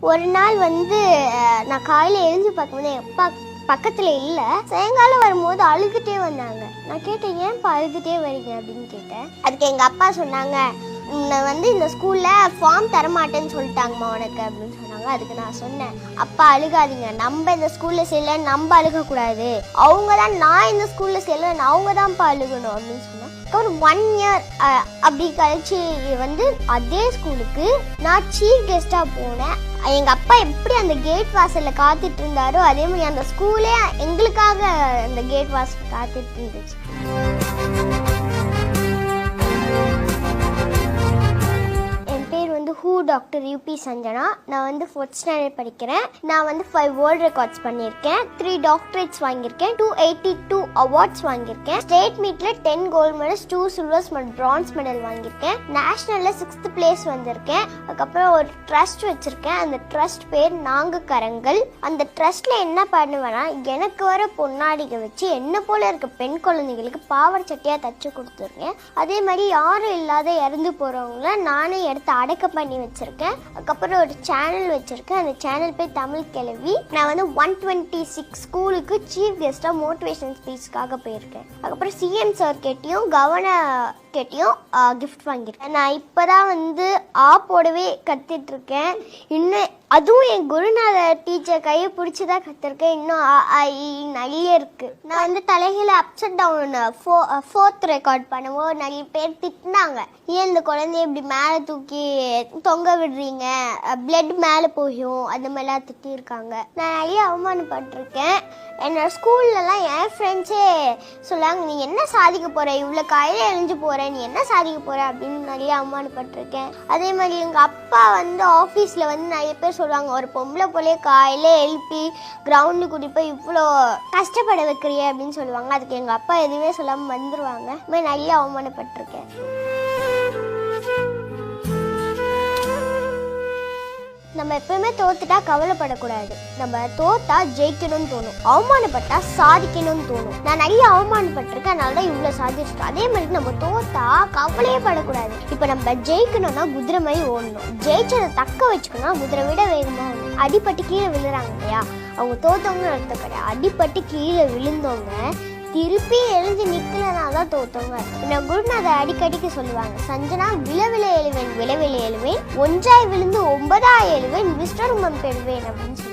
ஒரு நாள் வந்து நான் காலையில் எழுந்து பார்க்கும்போது என் அப்பா பக்கத்தில் இல்லை. சாயங்காலம் வரும்போது அழுதுகிட்டே வந்தாங்க. நான் கேட்டேன் ஏன்ப்பா அழுதுகிட்டே வரீங்க? அப்படின்னு கேட்டேன். அதுக்கு எங்கள் அப்பா சொன்னாங்க உன்னை வந்து இந்த ஸ்கூலில் ஃபார்ம் தரமாட்டேன்னு சொல்லிட்டாங்கம்மா உனக்கு அப்படின்னு சொன்னாங்க. அதுக்கு நான் சொன்னேன். அப்பா அழுகாதீங்க. நம்ம இந்த ஸ்கூலில் செய்யல நம்ம அழுகக்கூடாது. அவங்க தான் நான் இந்த ஸ்கூலில் செய்யல அவங்க தான்ப்பா அழுகணும் அப்படின்னு சொன்னேன் ஒரு ஒன் இயர் அப்படி கழிச்சு வந்து அதே ஸ்கூலுக்கு நான் சீஃப் கெஸ்ட்டாக போனேன். எங்கள் அப்பா எப்படி அந்த கேட் வாசலில் காத்துட்டு இருந்தாரோ அதே மாதிரி அந்த ஸ்கூலே எங்களுக்காக அந்த கேட் வாசல் காத்துட்டு இருந்துச்சு. பேர் ஹூ டாக்டர் யூபி சஞ்சனா நான் வந்து ஃபோர்த் ஸ்டாண்டர்ட் படிக்கிறேன். நான் வந்து ஃபைவ் வேர்ல்ட் ரெக்கார்ட்ஸ் பண்ணியிருக்கேன். த்ரீ டாக்டரேட்ஸ் வாங்கியிருக்கேன். டூ எயிட்டி டூ அவார்ட்ஸ் வாங்கியிருக்கேன் ஸ்டேட் மீட்ல ten gold medals two silvers medal bronze medal வாங்கியிருக்கேன். நேஷனல்ல சிக்ஸ்த் பிளேஸ் வந்திருக்கேன். அதுக்கப்புறம் ஒரு ட்ரஸ்ட் வச்சிருக்கேன். அந்த ட்ரஸ்ட் பேர் நாங்க கரங்கள் அந்த ட்ரஸ்ட்ல என்ன பண்ணுவேன்னா எனக்கு வர பொன்னாடிகை வச்சு என்ன போல இருக்க பெண் குழந்தைகளுக்கு பாவர் சட்டியாக தச்சு கொடுத்துருக்கேன். அதே மாதிரி யாரும் இல்லாத இறந்து போறவங்கள நானே எடுத்து அடக்க பண்ணி வச்சிருக்கேன். அதுக்கப்புறம் ஒரு சேனல் வச்சுருக்கேன். அந்த சேனல் பேர் தமிழ் கிழவி. நான் வந்து ஒன் டுவெண்ட்டி சிக்ஸ் ஸ்கூலுக்கு சீஃப் கெஸ்ட்டாக மோட்டிவேஷன் ஸ்பீச்சுக்காக போயிருக்கேன். அதுக்கப்புறம் சிஎம் சார் கேட்டியும் கவர்னர் கேட்டியும் கிஃப்ட் வாங்கியிருக்கேன். நான் இப்போ தான் வந்து ஆப்போடவே கற்றுட்ருக்கேன் இன்னும் அதுவும் என் குருநாதர் டீச்சர் கையை பிடிச்சி தான் கற்றுருக்கேன் இன்னும் ஆ, நிறைய இருக்குது நான் வந்து தலைகீழ upset down four fourth record பண்ணுவோம் நிறைய பேர் திட்டினாங்க. ஏன் இந்த குழந்தைய இப்படி மேலே தூக்கி தொங்க விடுறீங்க? பிளட் மேலே போகும். அந்த மாதிரிலாம் திட்டியிருக்காங்க. நான் நிறைய அவமானப்பட்டிருக்கேன். என்னோடய ஸ்கூல்லலாம் என் ஃப்ரெண்ட்ஸே சொல்லாங்க நீ என்ன சாதிக்க போகிற இவ்வளோ காலையில் எழுஞ்சு போகிற நீ என்ன சாதிக்க போகிற அப்படின்னு நிறைய அவமானப்பட்டிருக்கேன். அதே மாதிரி எங்கள் அப்பா வந்து ஆஃபீஸில் வந்து நிறைய பேர் சொல்லுவாங்க ஒரு பொம்பளை போலே காலையில் எழுப்பி கிரவுண்டு கூட்டி போய் இவ்வளோ கஷ்டப்பட வைக்கிறிய அப்படின்னு சொல்லுவாங்க. அதுக்கு எங்கள் அப்பா எதுவுமே சொல்லாமல் வந்துருவாங்க. இந்த நிறைய அவமானப்பட்டிருக்கேன். நம்ம எப்பவுமே தோத்துட்டா கவலைப்படக்கூடாது. நம்ம தோத்தா ஜெயிக்கணும்னு தோணும். அவமானப்பட்டா சாதிக்கணும்னு தோணும். நான் நிறைய அவமானப்பட்டிருக்கேன். அதனால தான் இவ்வளோ சாதிச்சிருக்கேன். அதே மாதிரி நம்ம தோத்தா கவலையே படக்கூடாது இப்போ நம்ம ஜெயிக்கணும்னா குதிரை மாதிரி ஓடணும். ஜெயிச்சதை தக்க வச்சுக்கணும் குதிரை விட வேகமாக ஓடணும். கீழே விழுறாங்க இல்லையா? அவங்க தோத்தவங்க அர்த்தம் கிடையாது அடிப்பட்டு கீழே விழுந்தவங்க திருப்பி எழுந்து நிற்கலனா தான் தோத்தவங்க. என்ன குருநாதர் அடிக்கடிக்கு சொல்லுவாங்க சஞ்சனா விழ விழ விளைவில் எழுவேன் ஒன்றாய் விழுந்து ஒன்பதாய் எழுவேன் விஸ்வரூபம் பெறுவேன் அப்படின்னு